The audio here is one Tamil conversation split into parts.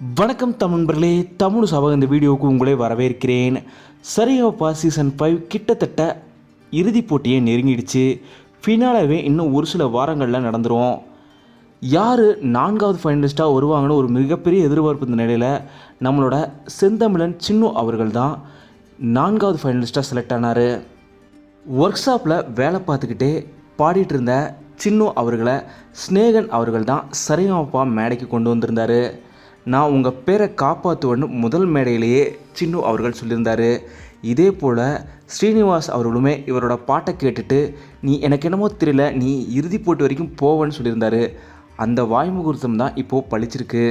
வணக்கம் தமிழ்பர்களே தமிழ் சபா இந்த வீடியோவுக்கு உங்களை வரவேற்கிறேன். சரிகப்பா சீசன் ஃபைவ் கிட்டத்தட்ட இறுதிப் போட்டியை நெருங்கிடுச்சு. ஃபினாலவே இன்னும் ஒரு சில வாரங்களில் நடந்துரும். யார் நான்காவது ஃபைனலிஸ்ட்டாக வருவாங்கன்னு ஒரு மிகப்பெரிய எதிர்பார்ப்பு இந்த நிலையில் நம்மளோட செந்தமிழன் சின்னு அவர்கள் தான் நான்காவது ஃபைனலிஸ்ட்டாக செலக்ட் ஆனார். ஒர்க் ஷாப்பில் வேலை பார்த்துக்கிட்டே பாடிட்டு இருந்த சின்னு அவர்களை ஸ்னேகன் அவர்கள் தான் சரிகமப்பா மேடைக்கு கொண்டு வந்திருந்தார். நான் உங்கள் பேரை காப்பாற்றுவேன்னு முதல் மேடையிலேயே சின்னு அவர்கள் சொல்லியிருந்தார். இதே போல் ஸ்ரீனிவாஸ் அவர்களுமே இவரோட பாட்டை கேட்டுட்டு நீ எனக்கு என்னமோ தெரியல நீ இறுதி போட்டி வரைக்கும் போவேன்னு சொல்லியிருந்தாரு. அந்த வாய்முகூர்த்தம் தான் இப்போது பழிச்சிருக்கு.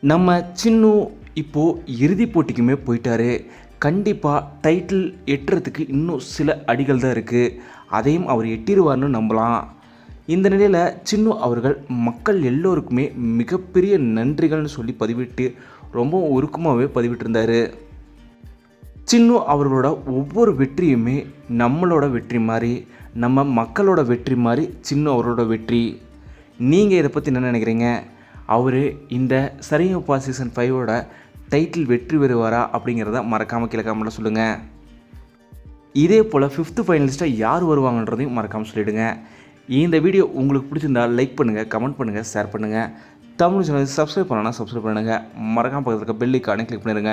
நம்ம சின்னு இப்போது இறுதிப் போட்டிக்குமே போயிட்டாரு. கண்டிப்பாக டைட்டில் எட்டுறதுக்கு இன்னும் சில அடிகள் தான் இருக்குது அதையும் அவர் எட்டிடுவார்னு நம்பலாம். இந்த நிலையில் சின்னு அவர்கள் மக்கள் எல்லோருக்குமே மிகப்பெரிய நன்றிகள்னு சொல்லி பதிவிட்டு ரொம்ப உருக்கமாகவே பதிவிட்டிருந்தார். சின்னு அவர்களோட ஒவ்வொரு வெற்றியுமே நம்மளோட வெற்றி மாதிரி நம்ம மக்களோட வெற்றி மாதிரி சின்னு அவரோட வெற்றி. நீங்கள் இதை பற்றி என்ன நினைக்கிறீங்க? அவர் இந்த சரிங்கப்பா சீசன் ஃபைவோட டைட்டில் வெற்றி பெறுவாரா அப்படிங்கிறத மறக்காமல் கீழே கமெண்ட்டில் சொல்லுங்கள் இதே போல் ஃபிஃப்த்து ஃபைனலிஸ்ட்டாக யார் வருவாங்கன்றதையும் மறக்காமல் சொல்லிவிடுங்க இந்த வீடியோ உங்களுக்கு பிடிச்சிருந்தா லைக் பண்ணுங்கள் கமெண்ட் பண்ணுங்கள் ஷேர் பண்ணுங்கள் தமிழ் சேனல் சப்ஸ்கிரைப் பண்ணலாம் சப்ஸ்கிரைப் பண்ணுங்கள் மறக்காமல் பக்கத்தில் இருக்க பெல் ஐக்கானே கிளிக் பண்ணிடுங்க